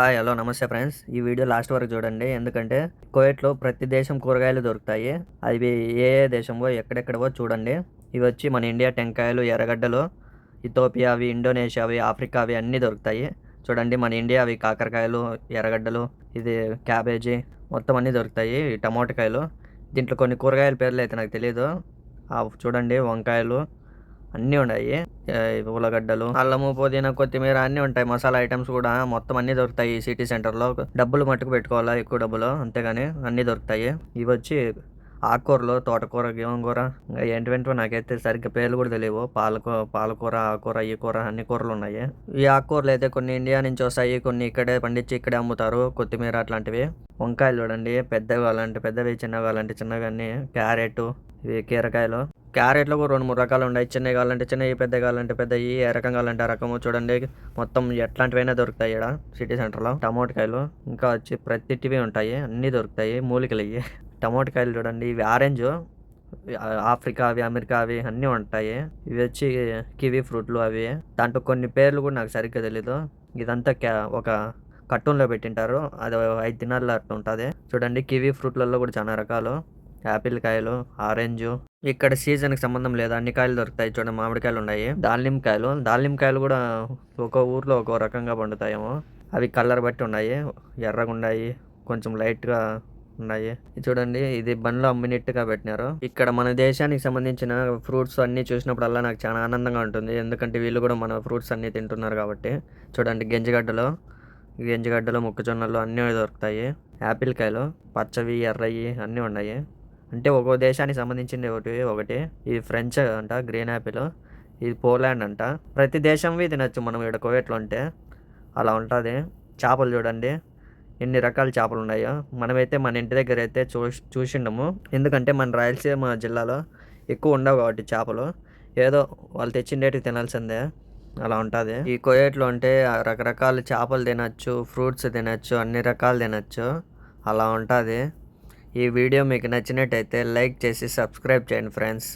Hi hello నమస్తే friends. ఈ video last వరకు చూడండి. ఎందుకంటే కోయట్లో ప్రతి దేశం కూరగాయలు దొరుకుతాయి. అవి ఏ ఏ దేశంలో ఎక్కడెక్కడవో చూడండి. ఇవి వచ్చి మన ఇండియా టెంకాయలు ఎర్రగడ్డలు ఇథోపియా అవి ఇండోనేషియా అవి ఆఫ్రికా అవి అన్నీ దొరుకుతాయి. చూడండి మన ఇండియా అవి కాకరకాయలు ఎర్రగడ్డలు ఇది క్యాబేజీ మొత్తం అన్నీ దొరుకుతాయి. ఈ దీంట్లో కొన్ని కూరగాయల పేర్లు అయితే నాకు తెలియదు చూడండి వంకాయలు అన్నీ ఉన్నాయి. ఉల్లగడ్డలు అల్లము పుదీనా కొత్తిమీర అన్నీ ఉంటాయి. మసాలా ఐటమ్స్ కూడా మొత్తం అన్నీ దొరుకుతాయి ఈ సిటీ సెంటర్లో డబ్బులు మట్టుకు పెట్టుకోవాలా ఎక్కువ డబ్బులు? అంతేగాని అన్నీ దొరుకుతాయి. ఇవి వచ్చి ఆకుకూరలు తోటకూర గోంగూర ఇంకా ఏంటివేంటివో నాకైతే సరిగ్గా పేర్లు కూడా తెలియవు. పాలకూర పాలకూర ఆకుకూర ఈ కూర అన్ని కూరలు ఉన్నాయి. ఈ ఆకుకూరలు అయితే కొన్ని ఇండియా నుంచి వస్తాయి కొన్ని ఇక్కడే పండించి ఇక్కడే అమ్ముతారు. కొత్తిమీర అట్లాంటివి. వంకాయలు చూడండి పెద్దవి కావాలంటే పెద్దవి చిన్నవి కావాలంటే చిన్నవి అన్నీ. క్యారెట్ ఇవి కీరకాయలు. క్యారెట్లో కూడా రెండు మూడు రకాలు ఉన్నాయి. చిన్నవి కావాలంటే చిన్నవి పెద్దవి కావాలంటే పెద్దవి. ఏ రకం కావాలంటే ఆ రకము చూడండి. మొత్తం ఎట్లాంటివైనా దొరుకుతాయి ఇక్కడ సిటీ సెంటర్లో. టమోటకాయలు ఇంకా వచ్చి ప్రతిటివి ఉంటాయి. అన్నీ దొరుకుతాయి. మూలికలు ఇవి. టమోటకాయలు చూడండి. ఇవి ఆరెంజ్ ఆఫ్రికా అవి అమెరికా అవి అన్నీ ఉంటాయి. ఇవి వచ్చి కివీ ఫ్రూట్లు అవి. దాంట్లో కొన్ని పేర్లు కూడా నాకు సరిగ్గా తెలీదు. ఇదంతా క్యా ఒక కట్టూన్లో పెట్టింటారు. అది ఐదు దినాల్లో అట్లా ఉంటుంది. చూడండి కివీ ఫ్రూట్లలో కూడా చాలా రకాలు. యాపిల్ కాయలు ఆరెంజ్. ఇక్కడ సీజన్కి సంబంధం లేదు. అన్ని కాయలు దొరుకుతాయి చూడండి. మామిడికాయలు ఉన్నాయి. దానిమ్మకాయలు దానిమ్మకాయలు కూడా ఒక్కో ఊర్లో ఒక్కో రకంగా పండుతాయేమో. అవి కలర్ బట్టి ఉన్నాయి. ఎర్రగా ఉన్నాయి. కొంచెం లైట్గా ఉన్నాయి. చూడండి. ఇది బండ్లో అమ్మినట్టుగా పెట్టినారు. ఇక్కడ మన దేశానికి సంబంధించిన ఫ్రూట్స్ అన్ని చూసినప్పుడల్లా నాకు చాలా ఆనందంగా ఉంటుంది. ఎందుకంటే వీళ్ళు కూడా మన ఫ్రూట్స్ అన్ని తింటున్నారు కాబట్టి. చూడండి. గెంజిగడ్డలు గెంజిగడ్డలు మొక్కజొన్నలు అన్నీ దొరుకుతాయి. యాపిల్ కాయలు పచ్చవి ఎర్రవి అన్నీ ఉన్నాయి. అంటే ఒక్కో దేశానికి సంబంధించింది ఒకటి ఒకటి. ఇది ఫ్రెంచ్ అంట గ్రీన్ యాపిల్ ఇది పోలాండ్ అంట. ప్రతి దేశంవి తినచ్చు మనం ఇక్కడ కోవేట్లో ఉంటే. అలా ఉంటుంది. చేపలు చూడండి. ఎన్ని రకాల చేపలు ఉన్నాయో. మనమైతే మన ఇంటి దగ్గర అయితే చూ చూసిండము. ఎందుకంటే మన రాయలసీమ జిల్లాలో ఎక్కువ ఉండవు కాబట్టి చేపలు. ఏదో వాళ్ళు తెచ్చిండేటివి తినాల్సిందే. అలా ఉంటుంది. ఈ కోయేట్లో అంటే రకరకాల చేపలు తినచ్చు ఫ్రూట్స్ తినచ్చు అన్ని రకాలు తినచ్చు. అలా ఉంటుంది. ఈ వీడియో మీకు నచ్చినట్టయితే లైక్ చేసి సబ్స్క్రైబ్ చేయండి ఫ్రెండ్స్.